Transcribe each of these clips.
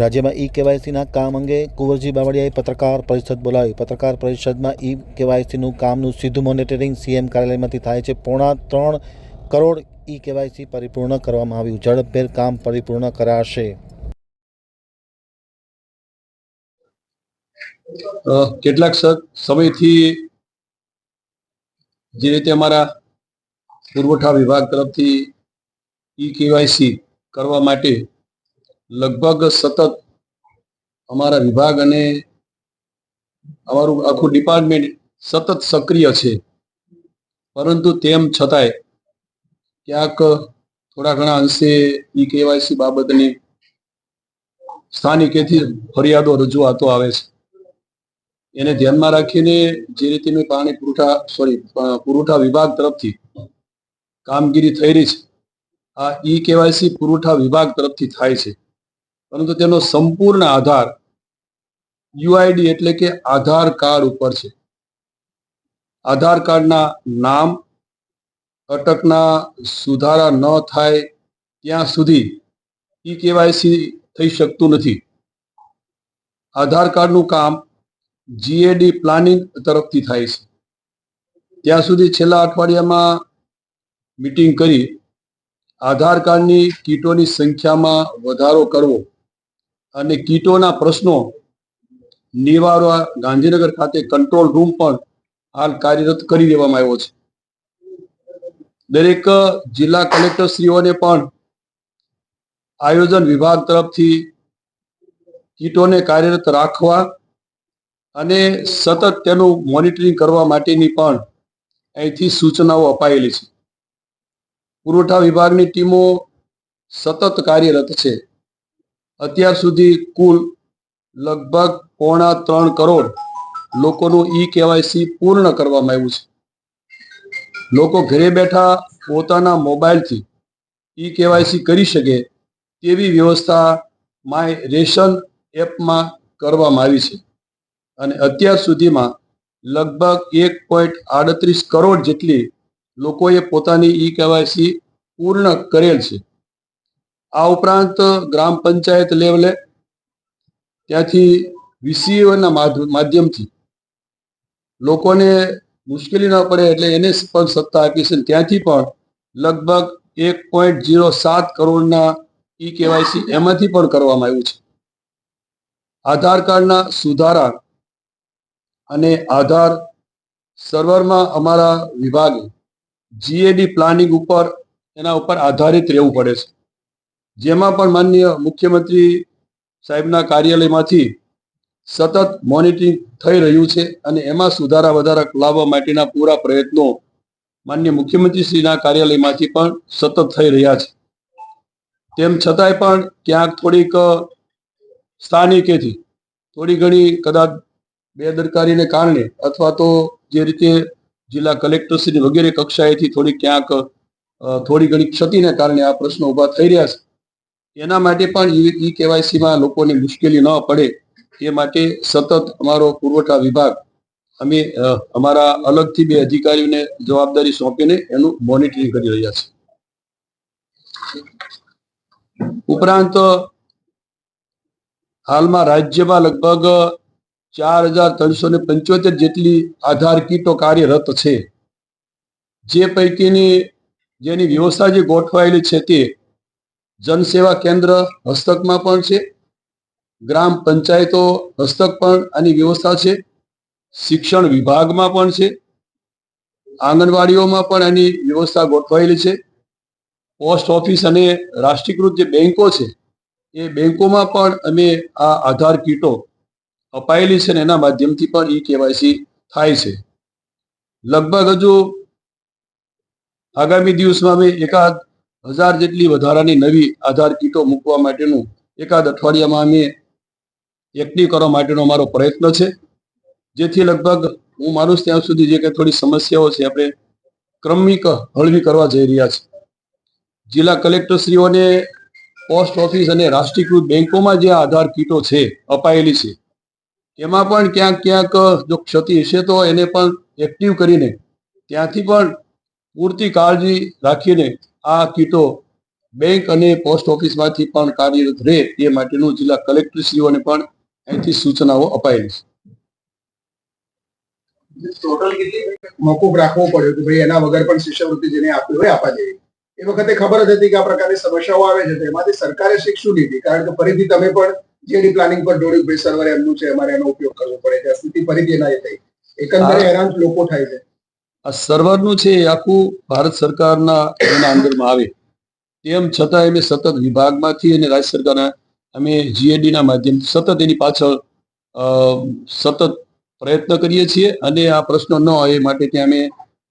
રાજ્યમાં ઈ કેવાયસીના કામ અંગે કુંવરજી બાવળિયાએ પત્રકાર પરિષદ બોલાવી. પત્રકાર પરિષદમાં ઈ કેવાયસીનું કામનું સીધું મોનિટરિંગ સીએમ કાર્યાલયમાંથી થાય છે. પોણા ત્રણ કરોડ ઈ કેવાયસી પરિપૂર્ણ કરવામાં આવ્યું. ઝડપભેર કામ પરિપૂર્ણ કરાશે. કેટલાક સમયથી જે રીતે અમારા પુરવઠા વિભાગ તરફથી ઈ કેવાયસી કરવા માટે લગભગ સતત અમારા વિભાગ અને અમારું આખું ડિપાર્ટમેન્ટ સતત સક્રિય છે. પરંતુ તેમ છતાંય ક્યાંક થોડા ઘણા અંશે ઈ કેવાયસી બાબતની સ્થાનિકેથી ફરિયાદો રજૂઆતો આવે છે. એને ધ્યાનમાં રાખીને જે રીતે મેં પાણી પુરવઠા સોરી પુરવઠા વિભાગ તરફથી કામગીરી થઈ રહી છે, આ ઈ કેવાયસી પુરવઠા વિભાગ તરફથી થાય છે. પરંતુ તેનો સંપૂર્ણ આધાર યુઆઈડી એટલે કે આધાર કાર્ડ ઉપર છે. આધાર કાર્ડના નામ અટકના સુધારા ન થાય ત્યાં સુધી ઈ કેવાયસી થઈ શકતું નથી. આધાર કાર્ડનું કામ જીએડી પ્લાનિંગ તરફથી થાય છે. ત્યાં સુધી છેલ્લા અઠવાડિયામાં મીટિંગ કરી આધાર કાર્ડની કીટોની સંખ્યામાં વધારો કરવો. અને કીટોના પ્રશ્નો નિવારવા ગાંધીનગર ખાતે કંટ્રોલ રૂમ પણ હાલ કાર્યરત કરી દેવામાં આવ્યો છે. દરેક જિલ્લા કલેક્ટરશ્રીઓને પણ આયોજન વિભાગ તરફથી કીટોને કાર્યરત રાખવા અને સતત તેનું મોનિટરિંગ કરવા માટેની પણ અહીંથી સૂચનાઓ અપાયેલી છે. પુરવઠા વિભાગની ટીમો સતત કાર્યરત છે. અત્યાર સુધી કુલ લગભગ પોણા ત્રણ કરોડ લોકોનું ઈ કેવાયસી પૂર્ણ કરવામાં આવ્યું છે. લોકો ઘરે બેઠા પોતાના મોબાઈલથી ઈ કેવાયસી કરી શકે તેવી વ્યવસ્થા માય રેશન એપમાં કરવામાં આવી છે. અને અત્યાર સુધીમાં લગભગ એક પોઈન્ટ આડત્રીસ કરોડ જેટલી લોકોએ પોતાની ઈ કેવાયસી પૂર્ણ કરેલ છે. આ ઉપરાંત ગ્રામ પંચાયત લેવલે ત્યાંથી વીસીઓના માધ્યમથી લોકોને મુશ્કેલી ન પડે એટલે એને પણ સત્તા આપી છે. ત્યાંથી પણ લગભગ એક પોઈન્ટ જીરો સાત કરોડના ઈ કેવાયસી એમાંથી પણ કરવામાં આવ્યું છે. આધાર કાર્ડના સુધારા અને આધાર સર્વરમાં અમારા વિભાગે જીએડી પ્લાનિંગ ઉપર એના ઉપર આધારિત રહેવું પડે છે. જેમાં પણ માનનીય મુખ્યમંત્રી સાહેબના કાર્યાલયમાંથી સતત મોનિટરિંગ થઈ રહ્યું છે અને એમાં સુધારા વધારા લાવવા માટેના પૂરા પ્રયત્નો માન્ય મુખ્યમંત્રીશ્રીના કાર્યાલયમાંથી પણ સતત થઈ રહ્યા છે. તેમ છતાંય પણ ક્યાંક થોડીક સ્થાનિકેથી થોડી ઘણી કદાચ બેદરકારીને કારણે અથવા તો જે રીતે જિલ્લા કલેક્ટરશ્રી વગેરે કક્ષાએથી થોડી ક્યાંક થોડી ઘણી ક્ષતિને કારણે આ પ્રશ્નો ઊભા થઈ રહ્યા છે. એના માટે પણ ઈ કેવાયસીમાં લોકોને મુશ્કેલી ન પડે એ માટે સતત અમારો પુરવઠા વિભાગ અમે અમારા અલગથી બે અધિકારીઓને જવાબદારી સોંપીને એનું મોનિટરિંગ કરી રહ્યા છે. ઉપરાંત, હાલમાં રાજ્યમાં લગભગ ચાર હજાર ત્રણસો ને પંચોતેર જેટલી આધાર કીટો કાર્યરત છે. જે પૈકીની, જેની વ્યવસ્થા જે ગોઠવાયેલી છે તે જનસેવા કેન્દ્ર હસ્તકમાં પણ છે. ગ્રામ પંચાયતો હસ્તક પણ આની વ્યવસ્થા છે. શિક્ષણ વિભાગમાં પણ છે. આંગણવાડીઓમાં પણ આની વ્યવસ્થા ગોઠવાયેલી છે. પોસ્ટ ઓફિસ અને રાષ્ટ્રીયકૃત જે બેંકો છે, એ બેંકોમાં પણ અમે આ આધાર કીટો અપાયેલી છે ને એના માધ્યમથી પણ ઈ કેવાયસી થાય છે. લગભગ હજુ આગામી દિવસમાં અમે એકાદ હજાર જેટલી વધારાની નવી આધાર કીટો મૂકવા માટેનું એકાદ અઠવાડિયામાં અમે એક્ટિવ કરવા માટેનો અમારો પ્રયત્ન છે. જેથી લગભગ હું માનું ત્યાં સુધી જે કંઈ થોડી સમસ્યાઓ છે, આપણે ક્રમિક હળવી કરવા જઈ રહ્યા છે જિલ્લા કલેક્ટરશ્રીઓને, પોસ્ટ ઓફિસ અને રાષ્ટ્રીયકૃત બેંકોમાં જે આધાર કીટો છે, અપાયેલી છે, એમાં પણ ક્યાંક ક્યાંક જો ક્ષતિ હશે તો એને પણ એક્ટિવ કરીને ત્યાંથી પણ પૂરતી કાળજી રાખીને આ કીટો બેંક અને પોસ્ટ ઓફિસમાંથી પણ કાર્યરત રહે એ માટેનું જિલ્લા કલેક્ટરશ્રીઓને પણ અહીંથી સૂચનાઓ અપાયેલી છે. મોકૂફ રાખવો પડ્યો કે ભાઈ એના વગર પણ શિષ્યવૃત્તિ જેને આપવી હોય આપવા જોઈએ એ વખતે ખબર જ હતી કે આ પ્રકારની સમસ્યાઓ આવે છે એમાંથી સરકારે શીખ શું લીધી? કારણ કે ફરીથી તમે પણ જીડી પ્લાનિંગ પર દોડ્યું ભાઈ સર્વર એમનું છે અમારે એનો ઉપયોગ કરવો પડે ત્યાં સ્થિતિ ફરીથી એના થઈ. એકંદરે હેરાન લોકો થાય છે. આ સર્વરનું છે એ આખું ભારત સરકારના એના અંદરમાં આવે. તેમ છતાં અમે સતત વિભાગમાંથી અને રાજ્ય સરકારના અમે જીએડીના માધ્યમથી સતત એની પાછળ સતત પ્રયત્ન કરીએ છીએ અને આ પ્રશ્ન ન હોય એ માટે ત્યાં અમે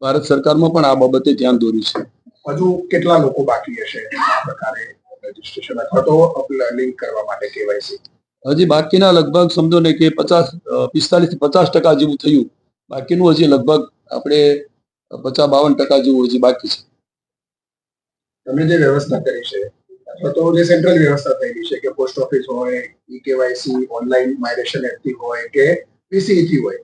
ભારત સરકારમાં પણ આ બાબતે ધ્યાન દોર્યું છે. હજુ કેટલા લોકો બાકી હશે? આ પ્રકારે રજીસ્ટ્રેશન અથવા તો લિંક કરવા માટે કેવાયસી હજી બાકીના લગભગ સમજો ને કે પચાસ પિસ્તાલીસથી પચાસ ટકા જેવું થયું. બાકીનું હજી લગભગ આપણે પચાસ બાવન ટકા જેવું હજી બાકી છે. તમે જે વ્યવસ્થા કરી છે અથવા તો જે સેન્ટ્રલ વ્યવસ્થા થયેલી છે કે પોસ્ટ ઓફિસ હોય ઈ કેવાયસી ઓનલાઈન માઇગ્રેશન એપથી હોય કે પીસીથી હોય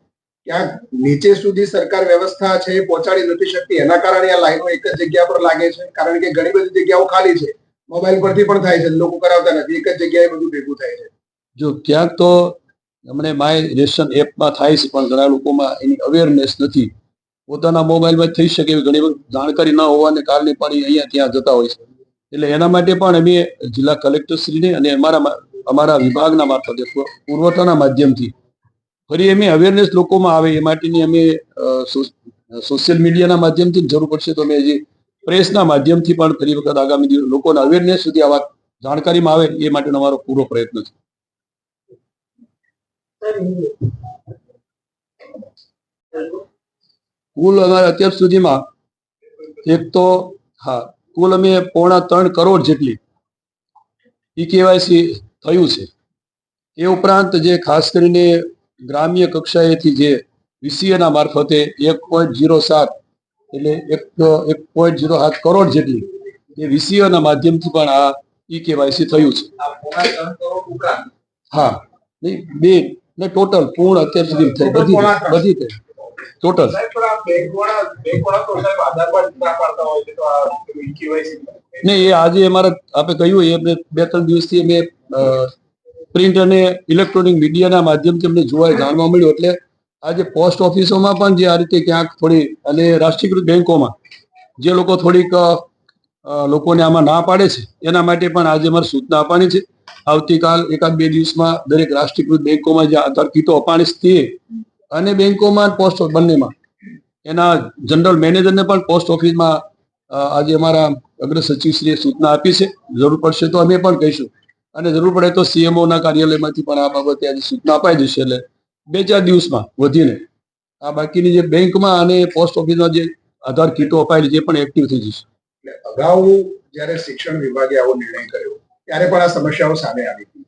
ક્યાંક નીચે સુધી સરકાર વ્યવસ્થા છે એ પહોંચાડી નથી શકતી. એના કારણે આ લાઈનો એક જ જગ્યા પર લાગે છે કારણ કે ઘણી બધી જગ્યાઓ ખાલી છે. મોબાઈલ પરથી પણ થાય છે લોકો કરાવતા નથી. એક જ જગ્યાએ બધું ભેગું થાય છે. જો ક્યાંક તો હમણે માય રેશન એપમાં થાય છે પણ ઘણા લોકોમાં એની અવેરનેસ નથી. પોતાના મોબાઈલમાં થઈ શકે એવી ઘણી વખત જાણકારી ન હોવાને કારણે પણ અહીંયા ત્યાં જતા હોય છે. એટલે એના માટે પણ અમે જિલ્લા કલેક્ટરશ્રીને અને અમારા અમારા વિભાગના મારફતે પુરવઠાના માધ્યમથી ફરી અમે અવેરનેસ લોકોમાં આવે એ માટેની અમે સોશિયલ મીડિયાના માધ્યમથી જરૂર પડશે તો અમે હજી પ્રેસના માધ્યમથી પણ ફરી વખત આગામી દિવસ, લોકોને અવેરનેસ સુધી આ વાત જાણકારીમાં આવે એ માટેનો અમારો પૂરો પ્રયત્ન છે. કુલ અમારે અત્યાર સુધીમાં એક તો હા કુલ અમે પોણા ત્રણ કરોડ જેટલી ઈ કેવાયસી થયું છે. એ ઉપરાંત જે ખાસ કરીને ગ્રામ્ય કક્ષાએથી જે વીસીએના મારફતે એક પોઈન્ટ ઝીરો સાત એટલે એક એક પોઈન્ટ જીરો સાત કરોડ જેટલી એ વીસીઓના માધ્યમથી પણ આ ઈ કેવાયસી થયું છે. હા નહીં બે ને ટોટલ પૂર્ણ અત્યાર સુધી થઈ બધી બધી થઈ. ટોટલ ને એ આજે અમારે આપે કહ્યું એ અમને બે ત્રણ દિવસથી અમે પ્રિન્ટ અને ઇલેક્ટ્રોનિક મીડિયાના માધ્યમથી અમને જોવા જાણવા મળ્યું. એટલે આજે પોસ્ટ ઓફિસોમાં પણ જે આ રીતે ક્યાંક થોડી અને રાષ્ટ્રીયકૃત બેંકોમાં જે લોકો થોડીક લોકોને આમાં ના પાડે છે એના માટે પણ આજે અમારે સૂચના આપવાની છે. આવતીકાલ એકાદ બે દિવસમાં દરેક રાષ્ટ્રીયકૃત બેંકોમાં જે આધાર કીટો અપાણી છે અને બેંકોમાં પોસ્ટ બંનેમાં. એના જનરલ મેનેજરને પણ પોસ્ટ ઓફિસમાં આજે અમારા અગ્ર સચિવશ્રીએ સૂચના આપી છે. જરૂર પડશે તો અમે પણ કહીશું. અને જરૂર પડે તો સીએમઓના કાર્યાલયમાંથી પણ આ બાબતે આજે સૂચના અપાઈ જશે એટલે બે ચાર દિવસમાં વધીને. આ બાકીની જે બેંકમાં અને પોસ્ટ ઓફિસમાં જે આધાર કીટો અપાયેલી એ પણ એક્ટિવ થઈ જશે. અગાઉ જ્યારે શિક્ષણ વિભાગે આવો નિર્ણય કર્યો, ત્યારે પણ આ સમસ્યાઓ સામે આવી હતી.